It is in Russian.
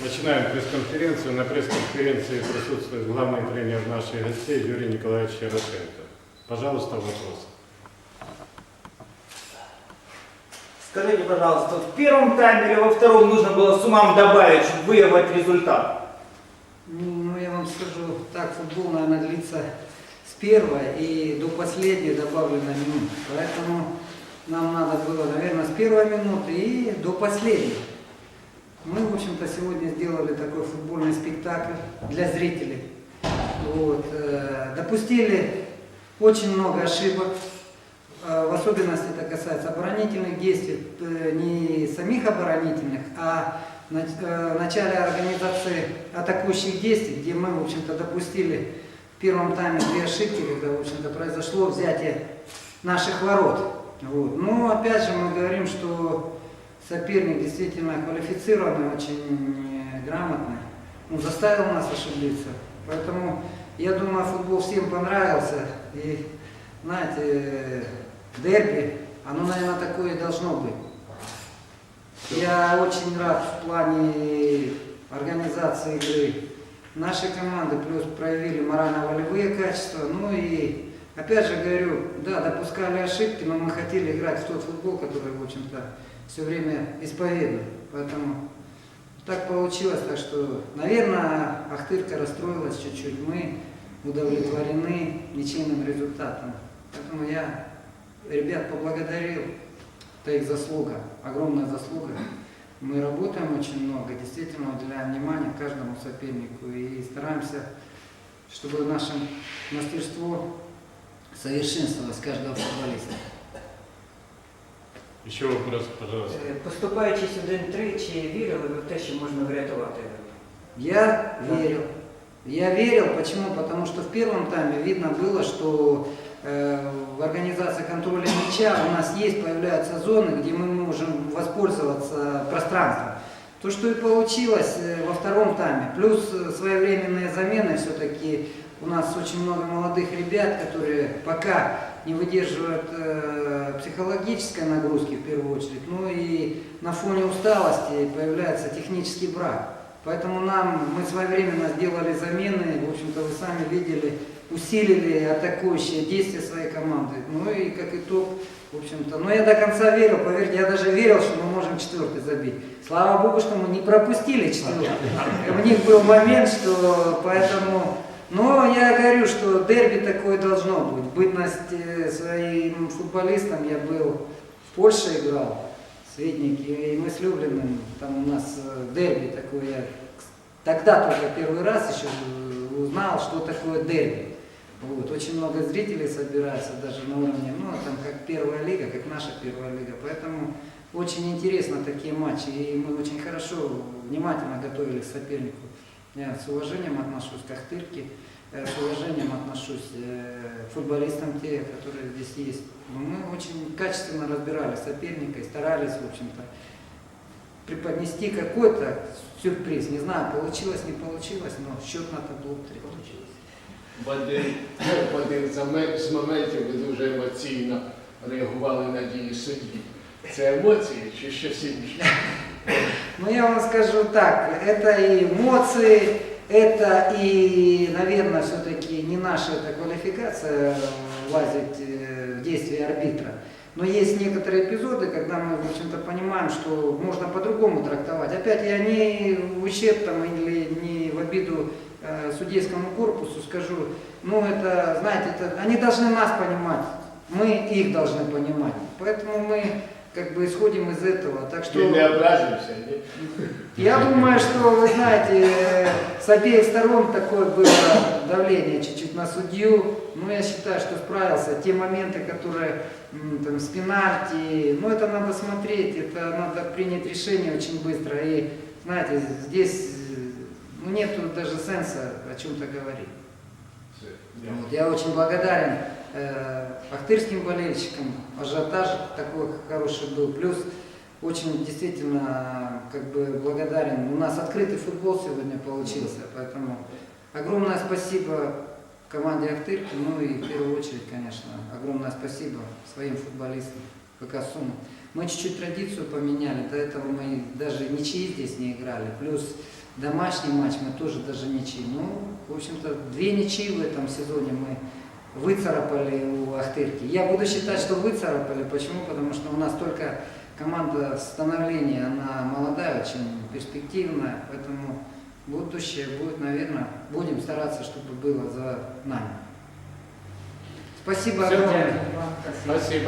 Начинаем пресс-конференцию. На пресс-конференции присутствует главный тренер наших гостей Юрий Николаевич Ярошенко. Пожалуйста, вопрос. Скажите, пожалуйста, в первом тайме или во втором нужно было с умом добавить, чтобы выявить результат? Ну, я вам скажу, так, футбол, наверное, длится с первой и до последней добавлено минут. Поэтому нам надо было, наверное, с первой минуты и до последней. Мы, в общем-то, сегодня сделали такой футбольный спектакль для зрителей. Вот, э, допустили очень много ошибок. Э, В особенности это касается оборонительных действий, не самих оборонительных, а э, в начале организации атакующих действий, где мы, в общем-то, допустили в первом тайме две ошибки, когда, в общем-то, произошло взятие наших ворот. Вот. Но, опять же, мы говорим, что соперник действительно квалифицированный, очень грамотный, он заставил нас ошибиться. Поэтому, я думаю, футбол всем понравился. И, знаете, дерби, оно, наверное, такое и должно быть. Я очень рад в плане организации игры. Наши команды плюс проявили морально-волевые качества. Ну и, опять же говорю, да, допускали ошибки, но мы хотели играть в тот футбол, который, в общем-то, все время исповедуем. Поэтому так получилось, так что, наверное, Ахтырка расстроилась чуть-чуть. Мы удовлетворены ничейным результатом. Поэтому я ребят поблагодарил. Это их заслуга, огромная заслуга. Мы работаем очень много, действительно уделяем внимание каждому сопернику и стараемся, чтобы наше мастерство совершенствовалось каждого футболиста. Еще вопрос, пожалуйста. Е, Поступаючи сюди тричі, вірили ви в те, що можна врятувати? Я верил. Я верил, почему? Потому что в первом тайме видно было, что э, в организации контроля мяча у нас есть, появляются зоны, где мы можем воспользоваться пространством. То, что и получилось э, во втором тайме. Плюс э, своевременные замены все-таки у нас очень много молодых ребят, которые пока не выдерживают э, психологической нагрузки в первую очередь, ну и на фоне усталости появляется технический брак. Поэтому нам, мы своевременно сделали замены, в общем-то вы сами видели, усилили атакующие действия своей команды. Ну и как итог, в общем-то, но я до конца верил, поверьте, я даже верил, что мы можем четвертый забить. Слава Богу, что мы не пропустили четвертый. У них был момент, что поэтому... Но я говорю, что дерби такое должно быть. Бытность своим футболистом я был в Польше играл, Светники, и мы с Люблиным, там у нас э, дерби такое, я тогда только первый раз еще узнал, что такое дерби. Вот. Очень много зрителей собирается даже на уровне, ну, там как первая лига, как наша первая лига. Поэтому очень интересно такие матчи, и мы очень хорошо, внимательно готовились к сопернику. Я с уважением отношусь к Ахтырке, э, с уважением отношусь э, к футболистам те, которые здесь есть. Но мы очень качественно разбирали соперника и старались, в общем-то, преподнести какой-то сюрприз. Не знаю, получилось, не получилось, но счет на табло 3 получилось. В один, в один з момен- з моментів ви дуже емоційно реагували на дії судді. Це емоції чи щось інше? Ну, я вам скажу так, это и эмоции, это и, наверное, все-таки не наша эта квалификация лазить э, в действия арбитра. Но есть некоторые эпизоды, когда мы, в общем-то, понимаем, что можно по-другому трактовать. Опять я не в ущерб там, или не в обиду э, судейскому корпусу скажу, ну это, знаете, это, они должны нас понимать, мы их должны понимать. Поэтому мы как бы исходим из этого. Так что... Не образився, ні? Я думаю, что, вы знаете, с обеих сторон такое было давление чуть-чуть на судью. Но я считаю, что справился. Те моменты, которые там, с пенальти, ну это надо смотреть, это надо принять решение очень быстро. И, знаете, здесь ну, нету даже сенса о чем-то говорить. Вот, я очень благодарен э, ахтырским болельщикам, ажиотаж такой хороший был. Плюс очень действительно как бы благодарен. У нас открытый футбол сегодня получился, поэтому огромное спасибо команде Ахтырки, ну и в первую очередь, конечно, огромное спасибо своим футболистам ПК Сумы. Мы чуть-чуть традицию поменяли, до этого мы даже ничьи здесь не играли. Плюс домашний матч мы тоже даже ничьи. Ну, в общем-то, две ничьи в этом сезоне мы выцарапали у Ахтырки. Я буду считать, что выцарапали. Почему? Потому что у нас только команда становления, она молодая, очень перспективная, поэтому будущее будет, наверное, будем стараться, чтобы было за нами. Спасибо огромное. Спасибо.